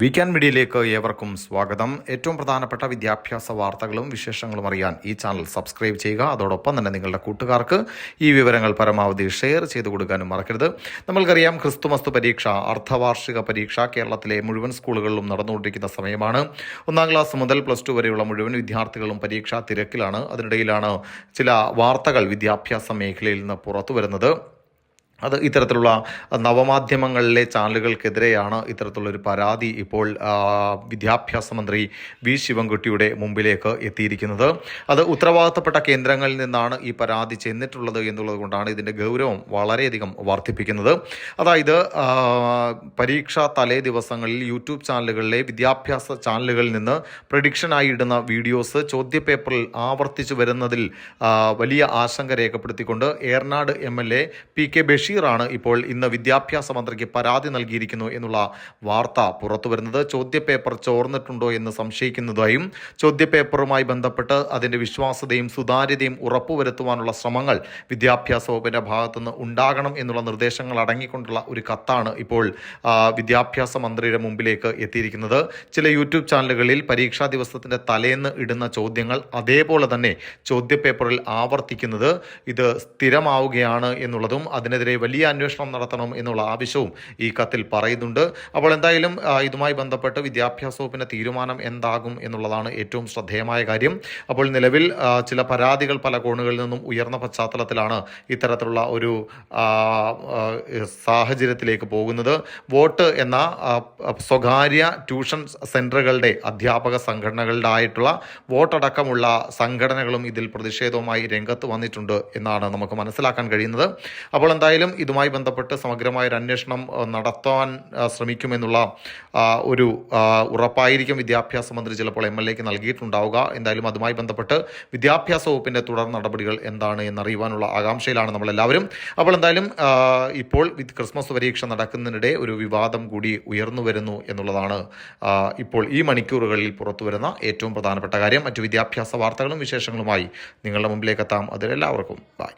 Weekend മീഡിയയിലേക്ക് ഏവർക്കും സ്വാഗതം. ഏറ്റവും പ്രധാനപ്പെട്ട വിദ്യാഭ്യാസ വാർത്തകളും വിശേഷങ്ങളും അറിയാൻ ഈ ചാനൽ സബ്സ്ക്രൈബ് ചെയ്യുക. അതോടൊപ്പം തന്നെ നിങ്ങളുടെ കൂട്ടുകാർക്ക് ഈ വിവരങ്ങൾ പരമാവധി ഷെയർ ചെയ്തു കൊടുക്കാനും മറക്കരുത്. നമ്മൾക്കറിയാം ക്രിസ്തുമസ്തു പരീക്ഷ അർദ്ധവാർഷിക പരീക്ഷ കേരളത്തിലെ മുഴുവൻ സ്കൂളുകളിലും നടന്നുകൊണ്ടിരിക്കുന്ന സമയമാണ്. ഒന്നാം ക്ലാസ് മുതൽ പ്ലസ് ടു വരെയുള്ള മുഴുവൻ വിദ്യാർത്ഥികളും പരീക്ഷാ തിരക്കിലാണ്. അതിനിടയിലാണ് ചില വാർത്തകൾ വിദ്യാഭ്യാസ മേഖലയിൽ നിന്ന് പുറത്തു വരുന്നത് അത് ഇത്തരത്തിലുള്ള നവമാധ്യമങ്ങളിലെ ചാനലുകൾക്കെതിരെയാണ് ഇത്തരത്തിലുള്ളൊരു പരാതി ഇപ്പോൾ വിദ്യാഭ്യാസ മന്ത്രി വി ശിവൻകുട്ടിയുടെ മുമ്പിലേക്ക് എത്തിയിരിക്കുന്നത്. അത് ഉത്തരവാദിത്തപ്പെട്ട കേന്ദ്രങ്ങളിൽ നിന്നാണ് ഈ പരാതി ചെന്നിട്ടുള്ളത് എന്നുള്ളത് കൊണ്ടാണ് ഇതിന്റെ ഗൗരവം വളരെയധികം വർദ്ധിപ്പിക്കുന്നത്. അതായത് പരീക്ഷ തലേ ദിവസങ്ങളിൽ യൂട്യൂബ് ചാനലുകളിലെ വിദ്യാഭ്യാസ ചാനലുകളിൽ നിന്ന് പ്രഡിക്ഷനായി ഇടുന്ന വീഡിയോസ് ചോദ്യപേപ്പറിൽ ആവർത്തിച്ചു വരുന്നതിൽ വലിയ ആശങ്ക രേഖപ്പെടുത്തിക്കൊണ്ട് Eranad M L A P K ബഷീറാണ് ഇപ്പോൾ ഇന്ന് വിദ്യാഭ്യാസ മന്ത്രിക്ക് പരാതി നൽകിയിരിക്കുന്നു എന്നുള്ള വാർത്ത പുറത്തു വരുന്നത് ചോദ്യപേപ്പർ ചോർന്നിട്ടുണ്ടോ എന്ന് സംശയിക്കുന്നതായും ചോദ്യപേപ്പറുമായി ബന്ധപ്പെട്ട് അതിന്റെ വിശ്വാസ്യതയും സുതാര്യതയും ഉറപ്പുവരുത്തുവാനുള്ള ശ്രമങ്ങൾ വിദ്യാഭ്യാസ വകുപ്പിന്റെ ഭാഗത്തുനിന്ന് ഉണ്ടാകണം എന്നുള്ള നിർദ്ദേശങ്ങൾ അടങ്ങിക്കൊണ്ടുള്ള ഒരു കത്താണ് ഇപ്പോൾ വിദ്യാഭ്യാസ മന്ത്രിയുടെ മുമ്പിലേക്ക് എത്തിയിരിക്കുന്നത്. ചില യൂട്യൂബ് ചാനലുകളിൽ പരീക്ഷാ ദിവസത്തിന്റെ തലേന്ന് ഇടുന്ന ചോദ്യങ്ങൾ അതേപോലെ തന്നെ ചോദ്യപേപ്പറിൽ ആവർത്തിക്കുന്നത് ഇത് സ്ഥിരമാവുകയാണ് എന്നുള്ളതും അതിനെതിരെ വലിയ അന്വേഷണം നടത്തണം എന്നുള്ള ആവശ്യവും ഈ കത്തിൽ പറയുന്നുണ്ട്. അപ്പോൾ എന്തായാലും ഇതുമായി ബന്ധപ്പെട്ട് വിദ്യാഭ്യാസ വകുപ്പിന്റെ തീരുമാനം എന്താകും എന്നുള്ളതാണ് ഏറ്റവും ശ്രദ്ധേയമായ കാര്യം. അപ്പോൾ നിലവിൽ ചില പരാതികൾ പല കോണുകളിൽ നിന്നും ഉയർന്ന പശ്ചാത്തലത്തിലാണ് ഇത്തരത്തിലുള്ള ഒരു സാഹചര്യത്തിലേക്ക് പോകുന്നത്. വോട്ട് എന്ന സ്വകാര്യ ട്യൂഷൻ സെന്ററുകളുടെ അധ്യാപക സംഘടനകളുടെ ആയിട്ടുള്ള വോട്ടടക്കമുള്ള സംഘടനകളും ഇതിൽ പ്രതിഷേധവുമായി രംഗത്ത് വന്നിട്ടുണ്ട് എന്നാണ് നമുക്ക് മനസ്സിലാക്കാൻ കഴിയുന്നത്. അപ്പോൾ എന്തായാലും ഇതുമായി ബന്ധപ്പെട്ട് സമഗ്രമായ ഒരു അന്വേഷണം നടത്താൻ ശ്രമിക്കുമെന്നുള്ള ഒരു ഉറപ്പായിരിക്കും വിദ്യാഭ്യാസ മന്ത്രി ചിലപ്പോൾ എം എൽ എക്ക് നൽകിയിട്ടുണ്ടാവുക. എന്തായാലും അതുമായി ബന്ധപ്പെട്ട് വിദ്യാഭ്യാസ വകുപ്പിന്റെ തുടർ നടപടികൾ എന്താണ് എന്നറിയുവാനുള്ള ആകാംക്ഷയിലാണ് നമ്മളെല്ലാവരും. അപ്പോൾ എന്തായാലും ഇപ്പോൾ ക്രിസ്മസ് പരീക്ഷ നടക്കുന്നതിനിടെ ഒരു വിവാദം കൂടി ഉയർന്നു വരുന്നു എന്നുള്ളതാണ് ഇപ്പോൾ ഈ മണിക്കൂറുകളിൽ പുറത്തു വരുന്ന ഏറ്റവും പ്രധാനപ്പെട്ട കാര്യം. മറ്റു വിദ്യാഭ്യാസ വാർത്തകളും വിശേഷങ്ങളുമായി നിങ്ങളുടെ മുമ്പിലേക്ക് എത്താം. അതിലെല്ലാവർക്കും ബൈ.